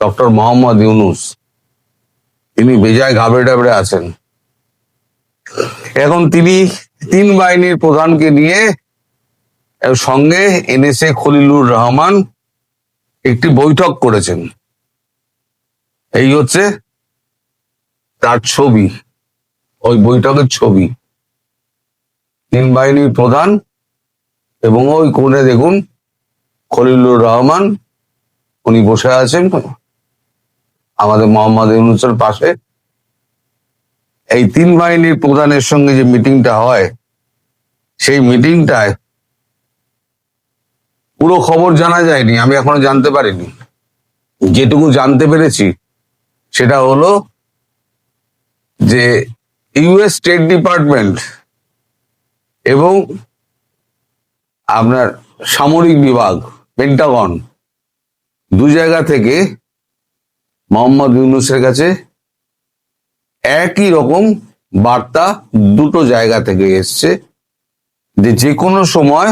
Doctor Mohammad Yunus. তিনি বেজায় ঘাবড়ে টাবড়ে আছেন। এখন তিনি তিন বাহিনীর প্রধানকে নিয়ে সঙ্গে এনএসএ খলিলুর রহমান একটি বৈঠক করেছেন। এই হচ্ছে তার ছবি, ওই বৈঠকের ছবি। তিন বাহিনীর প্রধান এবং ওই কোণে দেখুন খলিলুর রহমান, উনি বসে আছেন। আমাদের মোহাম্মদ ইউনুসের পাশে। এই তিন বাহিনীর প্রধানের সঙ্গে যে মিটিংটা হয়, সেই মিটিংটায় পুরো খবর জানা যায়নি, আমি এখনও জানতে পারিনি। যেটুকু জানতে পেরেছি, সেটা হলো যে ইউএস স্টেট ডিপার্টমেন্ট এবং আপনার সামরিক বিভাগ, পেন্টাগন, দু জায়গা থেকে মোহাম্মদ ইউনুসের কাছে একই রকম বার্তা দুটো জায়গা থেকে এসছে যে যে কোনো সময়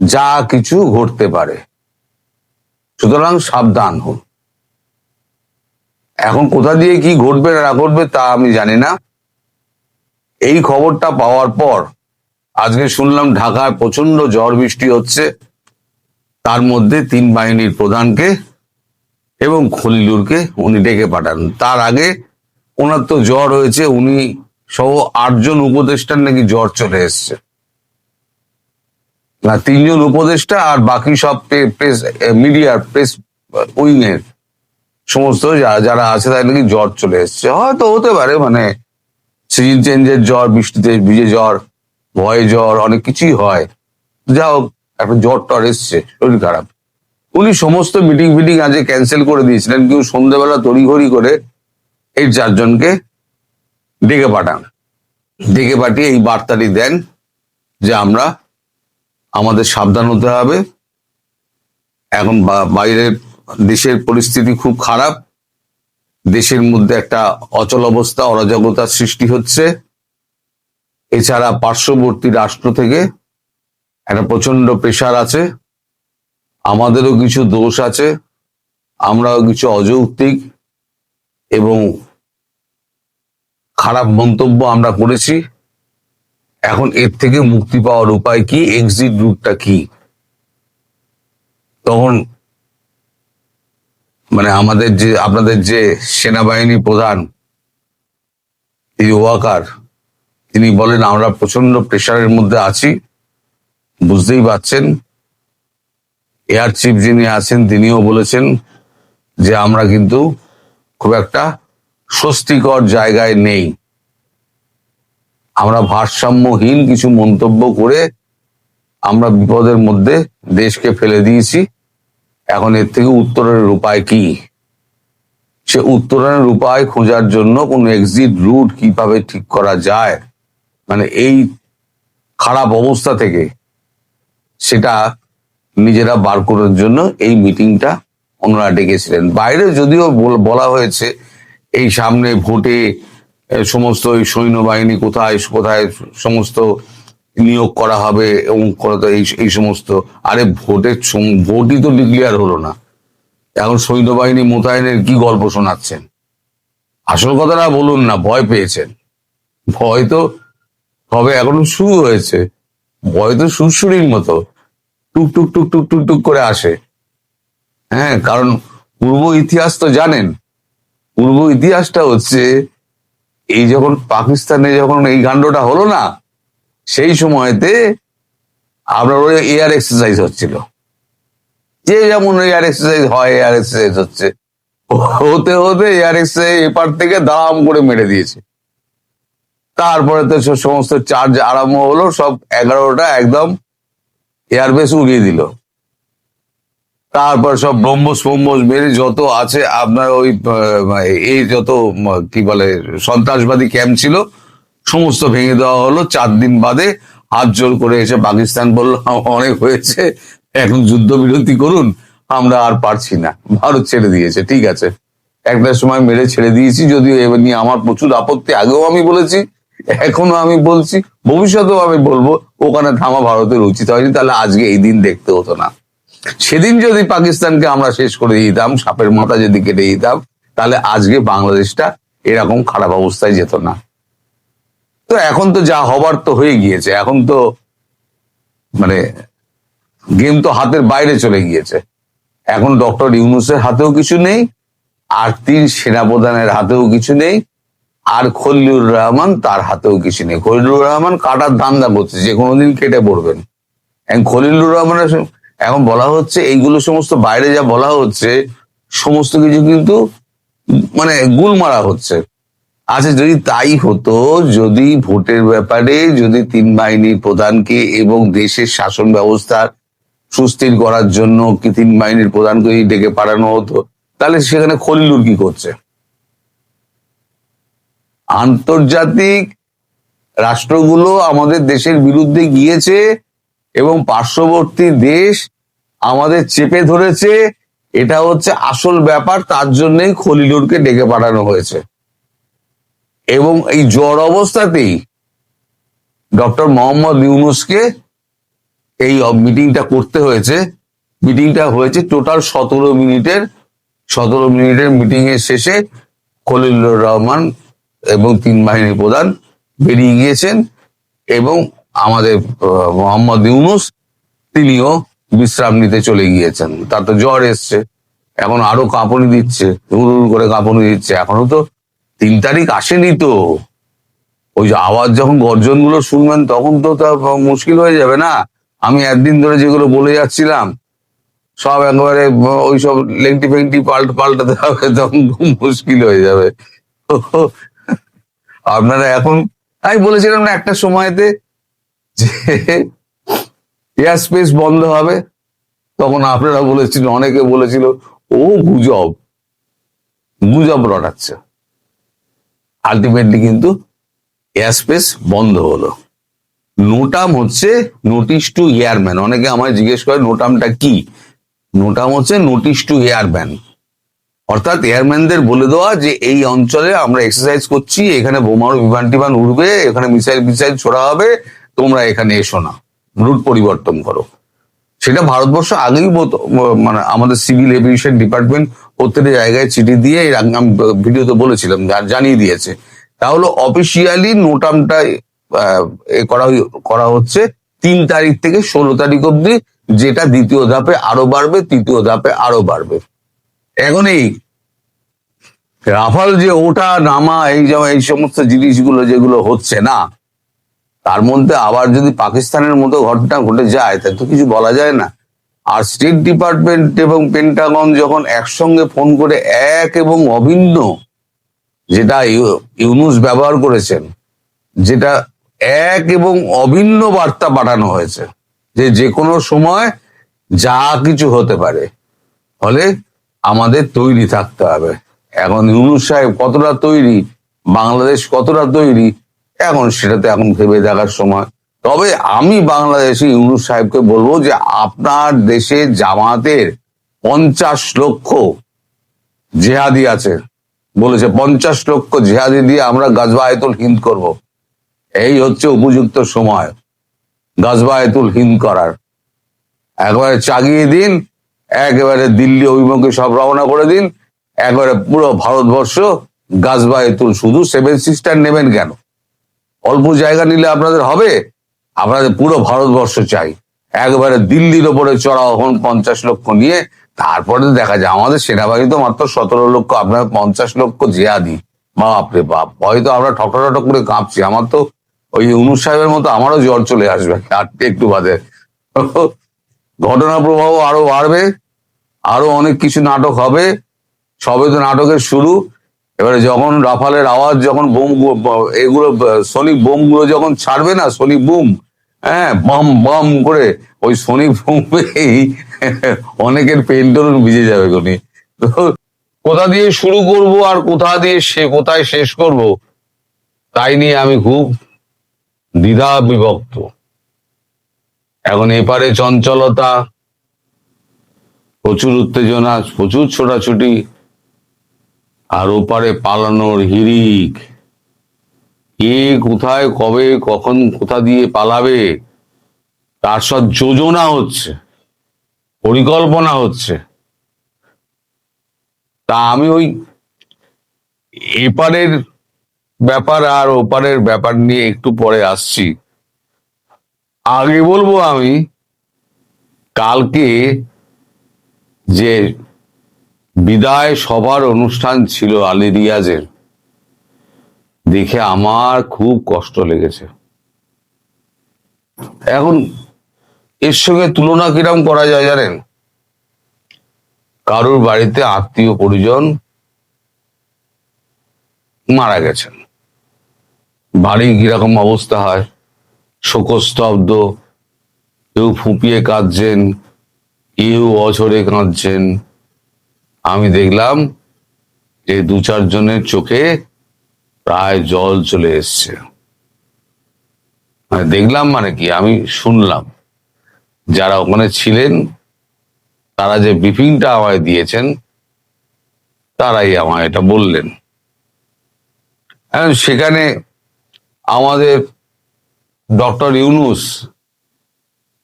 যা কিছু ঘটতে পারে। সুতরাং সাবধান হন। এখন কোথা দিয়ে কি ঘটবে না ঘটবে তা আমি জানি না। এই খবরটা পাওয়ার পর আজকে শুনলাম ঢাকায় প্রচণ্ড ঝড় বৃষ্টি হচ্ছে। তার মধ্যে তিন বাহিনীর প্রধানকে এবং খলিলুরকে উনি ডেকে পাঠান। তার আগে ওনার তো জ্বর হয়েছে, উনি সহ আটজন উপদেষ্টার নাকি জ্বর চলে এসছে। না, তিনজন উপদেষ্টা আর বাকি সব প্রেস মিডিয়ার প্রেস উইং এর সমস্ত যারা আছে তাদের নাকি জ্বর চলে এসছে। হয়তো হতে পারে মানে সিজন চেঞ্জের জ্বর, বৃষ্টিতে ভিজে জ্বর, ভয়ে জ্বর, অনেক কিছুই হয়। যা হোক, একটা জ্বর টর এসছে, শরীর খারাপ। উনি সমস্ত মিটিং ফিটিং আজকে ক্যান্সেল করে দিয়েছিলেন, কিন্তু সন্ধ্যেবেলা তড়িঘড়ি করে এই চারজনকে ডেকে পাঠান। ডেকে পাঠিয়ে এই বার্তাটি দেন যে আমরা আমাদের সাবধান হতে হবে। এখন বাইরের দেশের পরিস্থিতি খুব খারাপ। দেশের মধ্যে একটা অচল অবস্থা, অরাজকতার সৃষ্টি হচ্ছে। এছাড়া পার্শ্ববর্তী রাষ্ট্র থেকে একটা প্রচণ্ড প্রেশার আছে। আমাদেরও কিছু দোষ আছে, আমরাও কিছু অযৌক্তিক এবং খারাপ মন্তব্য আমরা করেছি। এখন এর থেকে মুক্তি পাওয়ার উপায় কি? এক্সিট রুটটা কি? তখন মানে আমাদের যে, আপনাদের যে সেনাবাহিনী প্রধান, এই ওয়াকার, তিনি বলেন, আমরা প্রচণ্ড প্রেশারের মধ্যে আছি। বুঝতেই পারছেন এয়ার চিফ যিনি আছেন, তিনিও বলেছেন যে আমরা কিন্তু খুব একটা স্বস্তিকর জায়গায় নেই। আমরা ভারসাম্যহীন কিছু মন্তব্য করে আমরা বিপদের মধ্যে দেশকে ফেলে দিয়েছি। এখন এর থেকে উত্তরণের উপায় কি? সে উত্তরণের উপায় খোঁজার জন্য কোন এক্সিট রুট কীভাবে ঠিক করা যায়? মানে এই খারাপ অবস্থা থেকে সেটা নিজেরা বার করার জন্য এই মিটিংটা ওনারা ডেকেছিলেন। বাইরে যদিও বল- হয়েছে, এই সামনে ভোটে সমস্ত ওই সৈন্যবাহিনী কোথায় কোথায় সমস্ত নিয়োগ করা হবে, এবং এই সমস্ত, আরে ভোটের ভোটই তো ডিক্লিয়ার হলো না। এখন সৈন্যবাহিনী মোতায়েনের কি গল্প শোনাচ্ছেন? আসল কথাটা বলুন না, ভয় পেয়েছেন। ভয় তো হবে এখনও শুরু হয়েছে। ভয় তো সুরসুরির মতো। টুক টুক টুক টুক টুক টুক করে আসে। হ্যাঁ কারণ পূর্ব ইতিহাস তো জানেন। পূর্ব ইতিহাসটা হচ্ছে, এই যখন পাকিস্তানে যখন এই কাণ্ডটা হলো না, সেই সময়তে আপনার ওই এয়ার এক্সারসাইজ হচ্ছিল। যে যেমন এয়ার এক্সারসাইজ হয় এয়ার এক্সারসাইজ হচ্ছে। হতে হতে এয়ার এক্সারসাইজ এপার থেকে দাম করে মেরে দিয়েছে। তারপরে তো সমস্ত চার্জ আরম্ভ হলো, সব এগারোটা একদম এয়ারবেস উড়িয়ে দিল। তারপর সব ব্রহ্মস ফ্রহ্মস মেরে যত আছে, আপনার ওই এই যত কি বলে, সন্ত্রাসবাদী ক্যাম্প ছিল, সমস্ত ভেঙে দেওয়া হলো। চার দিন বাদে হাত জোর করে এসে পাকিস্তান বলল, অনেক হয়েছে, এখন যুদ্ধ বিরতি করুন, আমরা আর পারছি না। ভারত ছেড়ে দিয়েছে, ঠিক আছে। একটা সময় মেরে ছেড়ে দিয়েছি, যদিও এবার নিয়ে আমার প্রচুর আপত্তি, আগেও আমি বলেছি এখনও আমি বলছি, ভবিষ্যতেও আমি বলব, ওখানে থামা ভারতের উচিত হয়নি, তাহলে আজকে এই দিন দেখতে হতো না। সেদিন যদি পাকিস্তানকে আমরা শেষ করে দিতাম, সাপের মাথা যদি কেটে দিতাম, তাহলে আজকে বাংলাদেশটা এরকম খারাপ অবস্থায় যেত না। তো এখন তো যা হবার তো হয়ে গিয়েছে, এখন তো মানে গেম তো হাতের বাইরে চলে গিয়েছে। এখন ডক্টর ইউনুসের হাতেও কিছু নেই, আর তিন সেনাপ্রধানের হাতেও কিছু নেই আর খলিলুর রহমান তার হাতেও কিছু নেই। খলিলুর রহমান কাটার ধান্দা করছে যে কোনোদিন কেটে পড়বেন। এখন খলিলুর রহমানের এখন বলা হচ্ছে, এইগুলো সমস্ত বাইরে যা বলা হচ্ছে, সমস্ত কিছু কিন্তু মানে গুল মারা হচ্ছে। আচ্ছা যদি তাই হতো, যদি ভোটের ব্যাপারে যদি তিন বাহিনীর প্রধানকে এবং দেশের শাসন ব্যবস্থার সুস্থির করার জন্য কি তিন বাহিনীর প্রধানকে ডেকে পাঠানো হতো, তাহলে সেখানে খলিলুর কি করছে? আন্তর্জাতিক রাষ্ট্রগুলো আমাদের দেশের বিরুদ্ধে গিয়েছে এবং পার্শ্ববর্তী দেশ আমাদের চেপে ধরেছে। এটা হচ্ছে আসল ব্যাপার, তার জন্যই খলিলুরকে ডেকে পাঠানো হয়েছে। এবং এই জ্বর অবস্থাতেই ডক্টর মোহাম্মদ ইউনুসকে এই মিটিংটা করতে হয়েছে। মিটিংটা হয়েছে টোটাল সতেরো মিনিটের সতেরো মিনিটের মিটিং এর শেষে খলিলুর রহমান এবং তিন বাহিনীর প্রধান বেরিয়ে গিয়েছেন এবং আমাদের মোহাম্মদ ইউনুস তিনিও বিশ্রাম নিতে চলে গিয়েছেন। তার তো জ্বর এসছে, এখন আরও কাঁপুনি দিচ্ছে হুড় হুড় করে কাঁপনি দিচ্ছে। এখনও তো তিন তারিখ আসেনি তো। ওই যে আওয়াজ যখন গর্জনগুলো শুনবেন তখন তো তা মুশকিল হয়ে যাবে না। আমি একদিন ধরে যেগুলো বলে যাচ্ছিলাম, সব একেবারে ওই সব লেংটি ফেংটি পাল্ট পাল্টাতে হবে, তখন খুব মুশকিল হয়ে যাবে। আপনারা এখন, আমি বলেছিলাম না একটা সময়তে যে এয়ার স্পেস বন্ধ হবে, তখন আপনারা বলেছিলেন, অনেকে বলেছিল, ও গুজব গুজব রটাচ্ছে। আলটিমেটলি কিন্তু এয়ার স্পেস বন্ধ হলো। নোটাম হচ্ছে নোটিশ টু এয়ারম্যান অনেকে আমায় জিজ্ঞেস করে, নোটামটা কি? নোটাম হচ্ছে নোটিশ টু এয়ারম্যান অর্থাৎ এয়ারম্যানদের বলে দেওয়া যে এই অঞ্চলে আমরা এক্সারসাইজ করছি, এখানে বোমারু বিমান টিমান উড়বে, এখানে মিসাইল মিসাইল ছোড়া হবে, তোমরা এখানে এসো না। রুট পরিবর্তন করো। সেটা ভারতবর্ষ আগেই মানে আমাদের সিভিল এভিয়েশন ডিপার্টমেন্ট প্রত্যেকটা জায়গায় চিঠি দিয়ে আমি ভিডিওতে বলেছিলাম জানিয়ে দিয়েছে। তাহলে অফিসিয়ালি নোটামটা করা করা হচ্ছে তিন তারিখ থেকে ষোলো তারিখ অব্দি যেটা দ্বিতীয় ধাপে আরও বাড়বে, তৃতীয় ধাপে আরও বাড়বে। এখন এই রাফাল যে ওটা নামা, এই যেমন এই সমস্ত জিনিসগুলো যেগুলো হচ্ছে না, তার মধ্যে আবার যদি পাকিস্তানের মতো ঘটনা ঘটে যায় তাহলে তো কিছু বলা যায় না। আর স্টেট ডিপার্টমেন্ট এবং পেন্টাগন যখন একসঙ্গে ফোন করে এক এবং অভিন্ন, যেটা ইউ- ইউনুস ব্যবহার করেছেন, যেটা এক এবং অভিন্ন বার্তা পাঠানো হয়েছে, যে যে কোনো সময় যা কিছু হতে পারে। ফলে আমাদের তৈরি থাকতে হবে। এখন ইউনুস সাহেব কতটা তৈরি, বাংলাদেশ কতটা তৈরি, এখন সেটাতে এখন ভেবে দেখার সময়। তবে আমি বাংলাদেশে ইউনুস সাহেবকে বলব যে আপনার দেশে জামাতের পঞ্চাশ লক্ষ জেহাদি আছে। বলেছে পঞ্চাশ লক্ষ জেহাদি দিয়ে আমরা গাজবায়তুল হিন্দ করব। এই হচ্ছে উপযুক্ত সময় গাজবায়তুল হিন্দ করার। একবারে চাগিয়ে দিন একেবারে দিল্লি অভিমুখে সব রওনা করে দিন। একবারে পুরো ভারতবর্ষ গাজবায়তুল শুধু সেভেন সিস্টার নেবেন কেন? অল্প জায়গা নিলে আপনাদের হবে। আপনাদের পুরো ভারতবর্ষ চাই। একবারে দিল্লির ওপরে চড়াও হন পঞ্চাশ লক্ষ নিয়ে। তারপরে দেখা যায় আমাদের সেনাবাহিনী তো মাত্র সতেরো লক্ষ, আপনার পঞ্চাশ লক্ষ জেহাদি বাপরে বাপ হয়তো আমরা ঠকঠক করে কাঁপছি। আমার তো ওই অনুজ সাহেবের মতো আমারও জ্বর চলে আসবে। আর একটু বাদে। ঘটনা প্রবাহ আরও বাড়বে, আরও অনেক কিছু নাটক হবে। সবে তো নাটকের শুরু। এবারে যখন রাফালের আওয়াজ, যখন বোম এগুলো সনিক বোমগুলো যখন ছাড়বে না সনিক বুম হ্যাঁ বাম বাম করে, ওই সনিক বুমেই অনেকের পেন্টন ভিজে যাবে কোনি। কোথা দিয়ে শুরু করব আর কোথা দিয়ে সে, কোথায় শেষ করব, তাই নিয়ে আমি খুব দ্বিধা বিভক্ত এখন এপারে চঞ্চলতা, প্রচুর উত্তেজনা, প্রচুর ছোটাছুটি, আর ওপারে পালানোর হিরিক কে কোথায়, কবে, কখন, কোথা দিয়ে পালাবে, তার সব যোজনা হচ্ছে, পরিকল্পনা হচ্ছে। তা আমি ওই এপারের ব্যাপার আর ওপারের ব্যাপার নিয়ে একটু পরে আসছি। আগে বলব আমি, কালকে যে বিদায় সবার অনুষ্ঠান ছিল আলী রিয়াজের, দেখে আমার খুব কষ্ট লেগেছে। এখন এর সঙ্গে তুলনা কিরম করা যায় জানেন? কারোর বাড়িতে আত্মীয় পরিজন মারা গেছেন। বাড়ি কীরকম অবস্থা হয়? শোকস্তব্ধ, কেউ ফুঁপিয়ে কাঁদছেন, কেউ অঝরে কাঁদছেন। আমি দেখলাম যে দু চারজনের চোখে প্রায় জল চলে এসছে। মানে দেখলাম মানে কি? আমি শুনলাম। যারা ওখানে ছিলেন, তারা যে ব্রিফিংটা আমায় দিয়েছেন, তারাই আমায় এটা বললেন। এখন সেখানে আমাদের ডক্টর ইউনুস,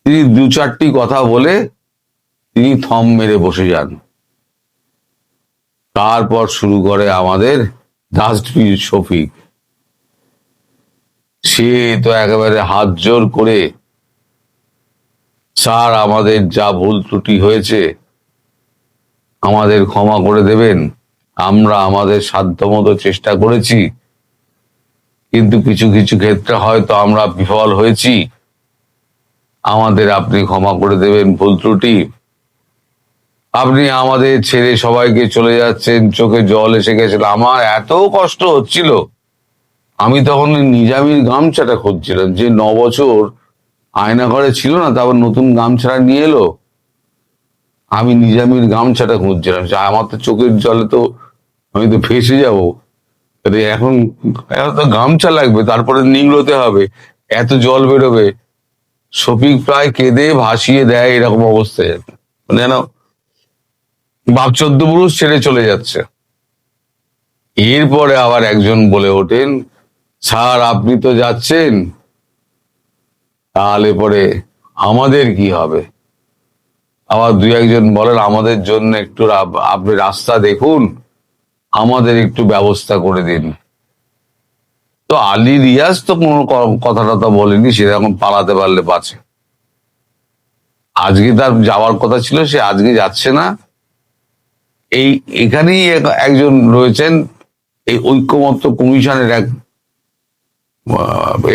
তিনি দু চারটি কথা বলে তিনি থম মেরে বসে যান। তারপর শুরু করে আমাদের দাসবীর শফিক। সে তো একেবারে হাত জোর করে, স্যার, আমাদের যা ভুল ত্রুটি হয়েছে, আমাদের ক্ষমা করে দেবেন। আমরা আমাদের সাধ্যমতো চেষ্টা করেছি কিন্তু কিছু কিছু ক্ষেত্রে হয়তো আমরা বিফল হয়েছি। আমাদের আপনি ক্ষমা করে দেবেন, ভুল ত্রুটি। আপনি আমাদের ছেড়ে সবাইকে চলে যাচ্ছেন, চোখে জল এসে গেছিল। আমার এত কষ্ট হচ্ছিল। আমি তখন নিজামির গামছাটা খুঁজছিলাম, যে ন বছর আয়না ঘরে ছিল না, তারপর নতুন গামছাটা নিয়ে এলো। আমি নিজামির গামছাটা খুঁজছিলাম আমার তো চোখের জলে তো, আমি তো ফেসে যাব। এখন গামছা লাগবে, তারপরে নিংড়োতে হবে, এত জল বেরোবে। শফিক প্রায় কেঁদে ভাসিয়ে দেয় এরকম অবস্থায়। মানে যেন বাপ চোদ্দ পুরুষ ছেড়ে চলে যাচ্ছে। এরপরে আবার একজন বলে ওঠেন, স্যার, আপনি তো যাচ্ছেন। তাহলে পরে আমাদের কি হবে? আবার দুই একজন বলেন, আমাদের জন্য একটু আপনি রাস্তা দেখুন। আমাদের একটু ব্যবস্থা করে দিন। তো আলী রিয়াজ তো কোনো কথা টথা বলেনি সেরকম পালাতে পারলে বাঁচে। আজকে তার যাওয়ার কথা ছিল, সে আজকে যাচ্ছে না। এই এখানেই একজন রয়েছেন, এই ঐক্যমত্য কমিশনের এক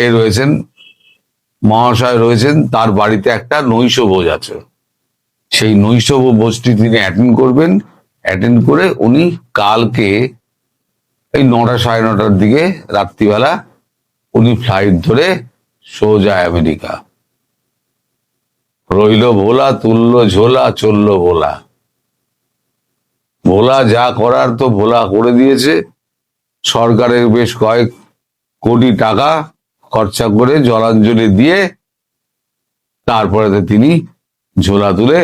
এ রয়েছেন, মহাশয় রয়েছেন, তার বাড়িতে একটা নৈশ ভোজ আছে। সেই নৈশ ভোজটি তিনি অ্যাটেন্ড করবেন। অ্যাটেন্ড করে উনি কালকে এই নটা সাড়ে নটার দিকে রাত্রিবেলা উনি ফ্লাইট ধরে সোজা আমেরিকা। রইল ভোলা, তুললো ঝোলা, চলল ভোলা। ভোলা যা করার তো ভোলা করে দিয়েছে। সরকারের বেশ কয়েক কোটি টাকা খরচা করে জলাঞ্জলি দিয়ে তারপরে তিনি ঝোলা তুলে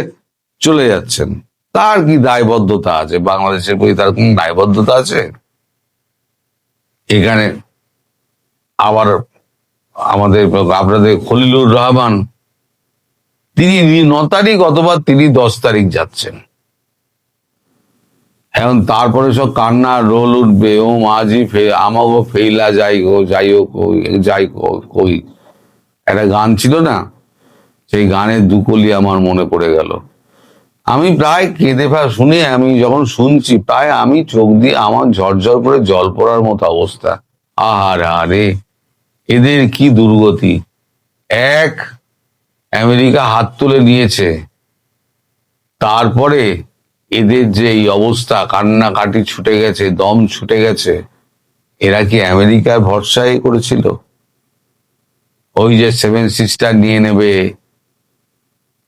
চলে যাচ্ছেন। তার কি দায়বদ্ধতা আছে? বাংলাদেশের প্রতি তার কোন দায়বদ্ধতা আছে? এখানে আবার আমাদের আপনাদের খলিলুর রহমান, তিনি ন তারিখ অথবা তিনি দশ তারিখ যাচ্ছেন। এখন তারপরে সব কান্না, রোল উঠবে, ও মাঝি ফে আমাগো ফেইলা যাই গো, যাই হোক যাই কই। একটা গান ছিল না? সেই গানের দুকলি আমার মনে পড়ে গেল। আমি প্রায় কেঁদে ফেলা শুনে আমি যখন শুনছি, প্রায় আমি চোখ দিয়ে আমার ঝরঝর করে জল পড়ার মতো অবস্থা। আহারে, আরে, এদের কি দুর্গতি? এক, আমেরিকা হাত তুলে নিয়েছে। তারপরে এদের যে এই অবস্থা, কান্নাকাটি ছুটে গেছে, দম ছুটে গেছে, এরা কি আমেরিকার ভরসায় করেছিল? ওই যে সেভেন সিস্টার নিয়ে নেবে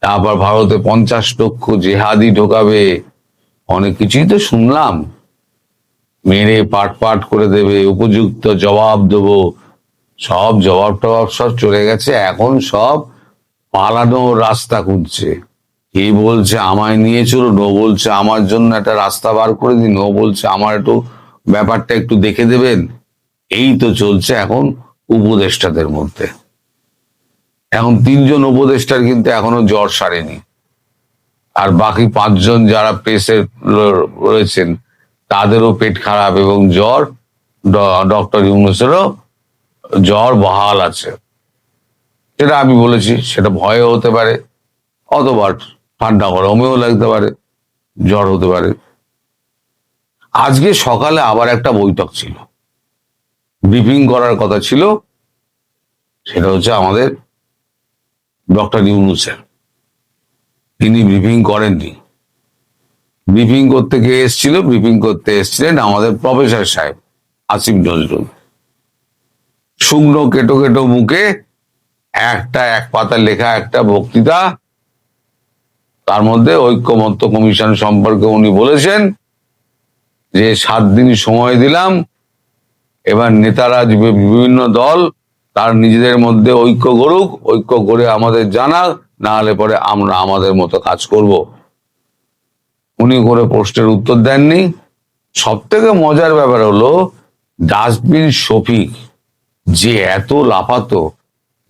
তারপর ভারতে পঞ্চাশ লক্ষ জেহাদি ঢোকাবে। অনেক কিছুই তো শুনলাম। মেরে পাট পাট করে দেবে, উপযুক্ত জবাব দেবো। সব জবাব টবাব সব চলে গেছে, এখন সব পালানোর রাস্তা খুঁজছে। এই বলছে আমায় নিয়ে চলুন ও বলছে আমার জন্য একটা রাস্তা বার করে দিন ও বলছে আমার একটু ব্যাপারটা একটু দেখে দেবেন। এই তো চলছে এখন উপদেষ্টাদের মধ্যে। এখন তিনজন উপদেষ্টার কিন্তু এখনও জ্বর সারেনি। আর বাকি পাঁচজন যারা প্রেসে রয়েছেন, তাদেরও পেট খারাপ এবং জ্বর ডক্টর ইউনুসেরও জ্বর বহাল আছে। সেটা আমি বলেছি, সেটা ভয়ে হতে পারে, অথবা ঠান্ডা গরমেও লাগতে পারে, জ্বর হতে পারে। আজকে সকালে আবার একটা বৈঠক ছিল। ব্রিফিং করার কথা ছিল, সেটা হচ্ছে আমাদের ডক্টর ইউনুসের তিনি ব্রিফিং করেননি। ব্রিফিং করতে কে এসেছিল? ব্রিফিং করতে এসেছিলেন আমাদের প্রফেসর সাহেব, আসিফ নজরুল। শুকনো কেটো কেটো মুখে একটা এক পাতা লেখা একটা বক্তৃতা, তার মধ্যে ঐক্যমত্য কমিশন সম্পর্কে উনি বলেছেন যে সাত দিন সময় দিলাম, এবার নেতারা বিভিন্ন দল তার নিজেদের মধ্যে ঐক্য করুক ঐক্য করে আমাদের জানাক, না হলে পরে আমরা আমাদের মতো কাজ করব। উনি করে পোস্টের উত্তর দেননি। সব থেকে মজার ব্যাপার হলো, ডাস্টবিন শফিক যে এত লাফাতো,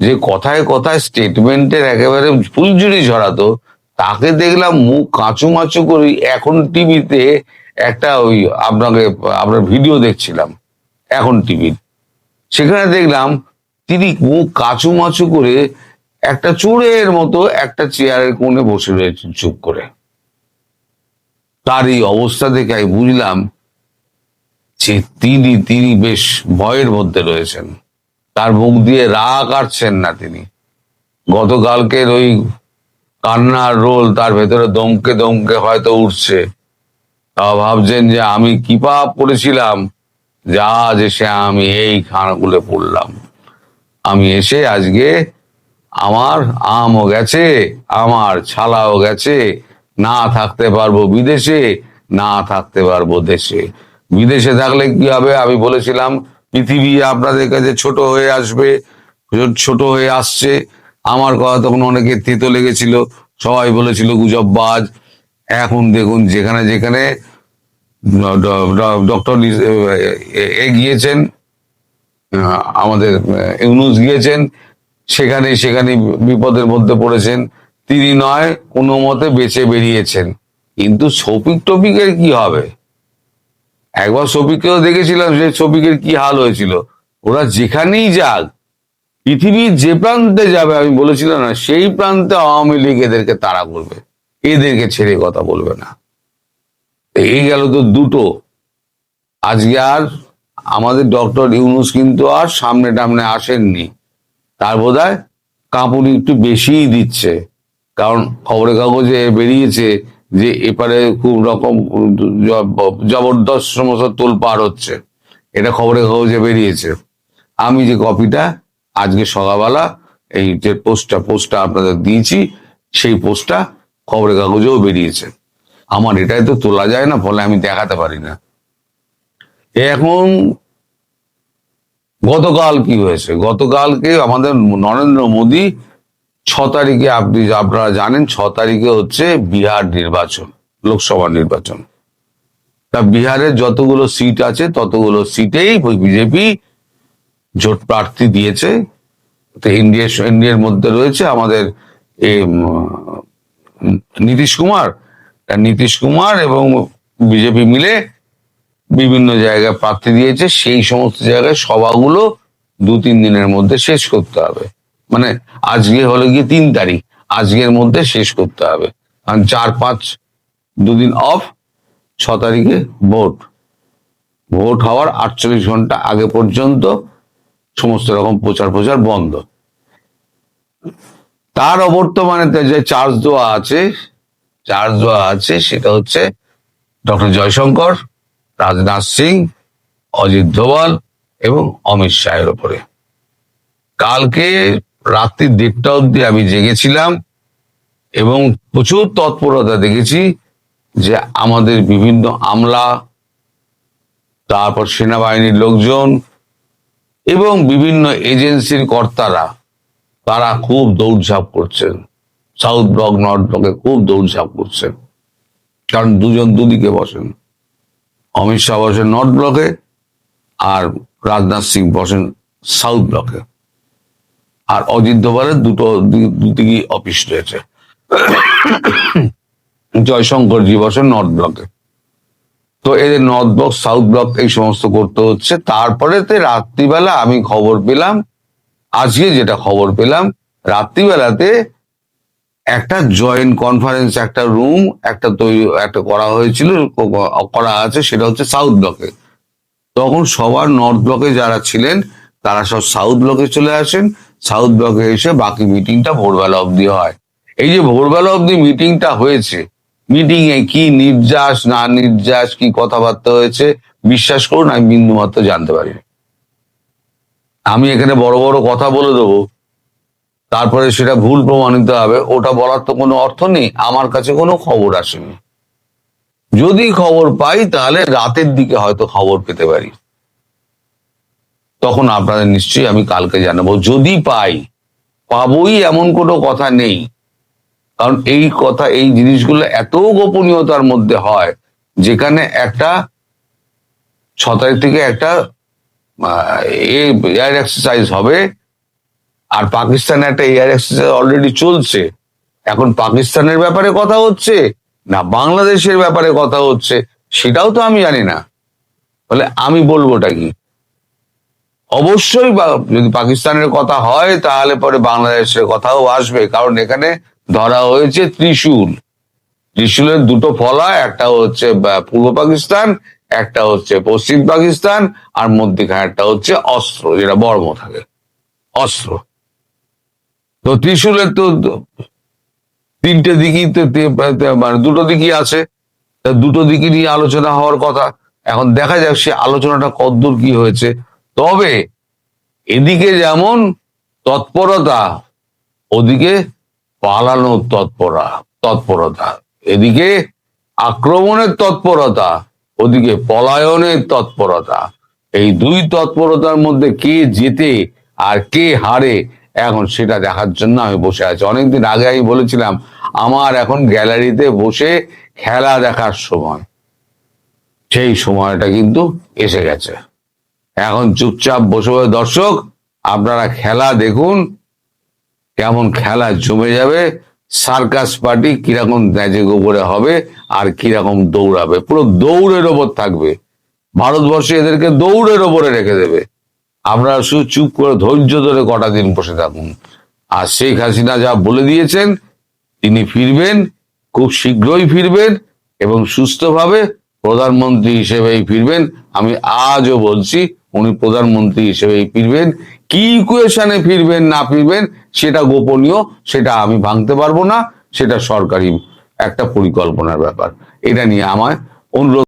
যে কথায় কথায় স্টেটমেন্টের একেবারে ফুলঝুরি ঝরাতো, তাকে দেখলাম মুখ কাঁচু মাচু করে এখন টিভিতে একটা ওই আপনাকে, আপনার ভিডিও দেখছিলাম, এখন টিভির। সেখানে দেখলাম তিনি কাচু মাচু করে একটা চোরের মতো একটা চেয়ারের কোণে বসে রয়েছেন চুপ করে। তার এই অবস্থা দেখে আমি বুঝলাম যে তিনি তিনি বেশ ভয়ের মধ্যে রয়েছেন। তার মুখ দিয়ে রাগ কাটছেন না তিনি। গতকালকের ওই কান্নার রোল তার ভেতরে দমকে দমকে হয়তো উঠছে। তা ভাবছেন যে আমি কি পাপ করেছিলাম, যা যে সে আমি এই খানাগুলো পড়লাম। আমি এসে আজকে আমার আমও গেছে আমার ছালাও গেছে। না থাকতে পারব বিদেশে না থাকতে পারব দেশে। বিদেশে থাকলে কি হবে? আমি বলেছিলাম পৃথিবী আপনাদের কাছে ছোট হয়ে আসবে ছোট হয়ে আসছে। আমার কথা তখন অনেকে তেতো লেগেছিল সবাই বলেছিল গুজববাজ। এখন দেখুন যেখানে যেখানে ডক্টর এ গিয়েছেন আহ, আমাদের ইউনুস গিয়েছেন সেখানে সেখানে বিপদের মধ্যে পড়েছেন। তিনি নয়, কোনো মতে বেঁচে বেরিয়েছেন। কিন্তু শফিক টপিকের কি হবে? একবার শফিককেও দেখেছিলাম যে শফিকের কি হাল হয়েছিল। ওরা যেখানেই যাক, পৃথিবীর যে প্রান্তে যাবে, আমি বলেছিলাম না, সেই প্রান্তে আওয়ামী লীগ এদেরকে তাড়া করবে। এদেরকে ছেড়ে কথা বলবে না। এই গেল তো দুটো। আজকে আর আমাদের ডক্টর ইউনুস কিন্তু আর সামনে টামনে আসেননি। তার বোধ হয় কাঁপুনি একটু বেশিই দিচ্ছে। কারণ খবরের কাগজে বেরিয়েছে যে এপারে খুব রকম জবরদস্ত সমস্ত তোলপাড় হচ্ছে। এটা খবরের কাগজে বেরিয়েছে। আমি যে কপিটা আজকে সকালবেলা এই যে পোস্টটা পোস্টটা আপনাদের দিয়েছি, সেই পোস্টটা খবরের কাগজেও বেরিয়েছে। আমার এটাই তো তোলা যায় না, ফলে আমি দেখাতে পারি না। এখন গতকাল কি হয়েছে? গতকালকে আমাদের নরেন্দ্র মোদী ছ তারিখে, আপনি আপনারা জানেন, ছ তারিখে হচ্ছে বিহার নির্বাচন, লোকসভা নির্বাচন। তা বিহারের যতগুলো সিট আছে, ততগুলো সিটেই বিজেপি জোট প্রার্থী দিয়েছে। ইন্ডিয়ার মধ্যে রয়েছে আমাদের নীতিশ কুমার। নীতিশ কুমার এবং বিজেপি মিলে বিভিন্ন জায়গায় প্রার্থী দিয়েছে, সেই সমস্ত জায়গায় সভাগুলো দু তিন দিনের মধ্যে শেষ করতে হবে। মানে আজকে হলো গিয়ে তিন তারিখ, আজকের মধ্যে শেষ করতে হবে। কারণ চার পাঁচ দুদিন অফ ছ তারিখে ভোট। ভোট হওয়ার আটচল্লিশ ঘণ্টা আগে পর্যন্ত সমস্ত রকম প্রচার প্রচার বন্ধ। তার অবর্তমানে যে চার্জ দেওয়া আছে, চার্জ দেওয়া আছে সেটা হচ্ছে ডক্টর জয়শঙ্কর রাজনাথ সিং, অজিত দোভাল এবং অমিত শাহের ওপরে কালকে রাত্রি দেড়টা অব্দি আমি জেগেছিলাম এবং প্রচুর তৎপরতা দেখেছি যে আমাদের বিভিন্ন আমলা, তারপর সেনাবাহিনীর লোকজন এবং বিভিন্ন এজেন্সির কর্তারা, তারা খুব দৌড়ঝাঁপ করছেন। সাউথ ব্লক, নর্থ ব্লকে খুব দৌড়ঝাঁপ করছেন। কারণ দুজন দুদিকে বসেন। অমিত শাহ বসেন নর্থ ব্লকে আর রাজনাথ সিং বসেন সাউথ ব্লকে। আর অজিত দোভালের দুটো দু- দুদিকেই অফিস রয়েছে। জয়শঙ্করজি বসেন নর্থ ব্লকে। তো এদের নর্থ ব্লক, সাউথ ব্লক এই সমস্ত করতে হচ্ছে। তারপরে রাত্রিবেলা আমি খবর পেলাম, আজকে যেটা খবর পেলাম, রাত্রিবেলাতে একটা জয়েন্ট কনফারেন্স একটা রুম একটা তৈরি, একটা করা হয়েছিল, করা আছে, সেটা হচ্ছে সাউথ ব্লকে তখন সবার নর্থ ব্লকে যারা ছিলেন, তারা সব সাউথ ব্লকে চলে আসেন। সাউথ ব্লকে এসে বাকি মিটিংটা ভোরবেলা অবধি হয়। এই যে ভোরবেলা অবধি মিটিংটা হয়েছে মিটিং এ কি নির্যাস, না নির্যাস, কি কথাবার্তা হয়েছে, বিশ্বাস করুন, আমি বিন্দু মাত্র জানতে পারি আমি এখানে বড় বড় কথা বলে দেবো। তারপরে সেটা ভুল প্রমাণিত হবে, ওটা বলার তো কোনো অর্থ নেই, আমার কাছে কোনো খবর আসেনি। যদি খবর পাই, তাহলে রাতের দিকে হয়তো খবর পেতে পারি। তখন আপনাদের নিশ্চয়ই আমি কালকে জানাব। যদি পাই, পাবই এমন কোনো কথা নেই। কারণ এই কথা, এই জিনিসগুলো এত গোপনীয়তার মধ্যে হয়, যেখানে একটা ছ তারিখ থেকে একটা এক্সারসাইজ হবে আর পাকিস্তানে একটা এয়ার এক্সারসাইজ অলরেডি চলছে। এখন পাকিস্তানের ব্যাপারে কথা হচ্ছে না বাংলাদেশের ব্যাপারে কথা হচ্ছে, সেটাও তো আমি জানি না। বলে আমি বলবোটা কি? অবশ্যই যদি পাকিস্তানের কথা হয়, তাহলে পরে বাংলাদেশের কথাও আসবে, কারণ এখানে ধরা হয়েছে ত্রিশূল। ত্রিশূলের দুটো ফলা, একটা হচ্ছে পূর্ব পাকিস্তান, একটা হচ্ছে পশ্চিম পাকিস্তান, আর মধ্যিখানে একটা হচ্ছে অস্ত্র, যেটা বর্ম থাকে। অস্ত্র। তো ত্রিশূলের তো তিনটে দিকই তো মানে দুটো দিকই আছে। দুটো দিকই নিয়ে আলোচনা হওয়ার কথা। এখন দেখা যাক সে আলোচনাটা কতদূর কি হয়েছে। তবে এদিকে যেমন তৎপরতা, ওদিকে পালানোর তৎপরা তৎপরতা। এদিকে আক্রমণের তৎপরতা, ওদিকে পলায়নের তৎপরতা। এই দুই তৎপরতার মধ্যে কে জেতে আর কে হারে এখন সেটা দেখার জন্য আমি বসে আছি। অনেকদিন আগে আমি বলেছিলাম, আমার এখন গ্যালারিতে বসে খেলা দেখার সময়। সেই সময়টা কিন্তু এসে গেছে। এখন চুপচাপ বসে বসে। দর্শক, আপনারা খেলা দেখুন, কেমন খেলা জমে যাবে, সার্কাস পার্টি কীরকম ন্যাজে গোবরে হবে আর কীরকম দৌড়াবে। পুরো দৌড়ের ওপর থাকবে। ভারতবর্ষে এদেরকে দৌড়ের ওপরে রেখে দেবে। আপনারা শুধু চুপ করে ধৈর্য ধরে কটা দিন বসে থাকুন। আর শেখ হাসিনা যা বলে দিয়েছেন, তিনি ফিরবেন, খুব শীঘ্রই ফিরবেন এবং সুস্থভাবে প্রধানমন্ত্রী হিসেবেই ফিরবেন। আমি আজও বলছি, উনি প্রধানমন্ত্রী হিসেবেই ফিরবেন। কি ইকুয়েশনে ফিরবেন, না ফিরবেন, সেটা গোপনীয়, সেটা আমি ভাঙতে পারব না, সেটা সরকারি একটা পরিকল্পনার ব্যাপার। এটা নিয়ে আমায় অনুরোধ।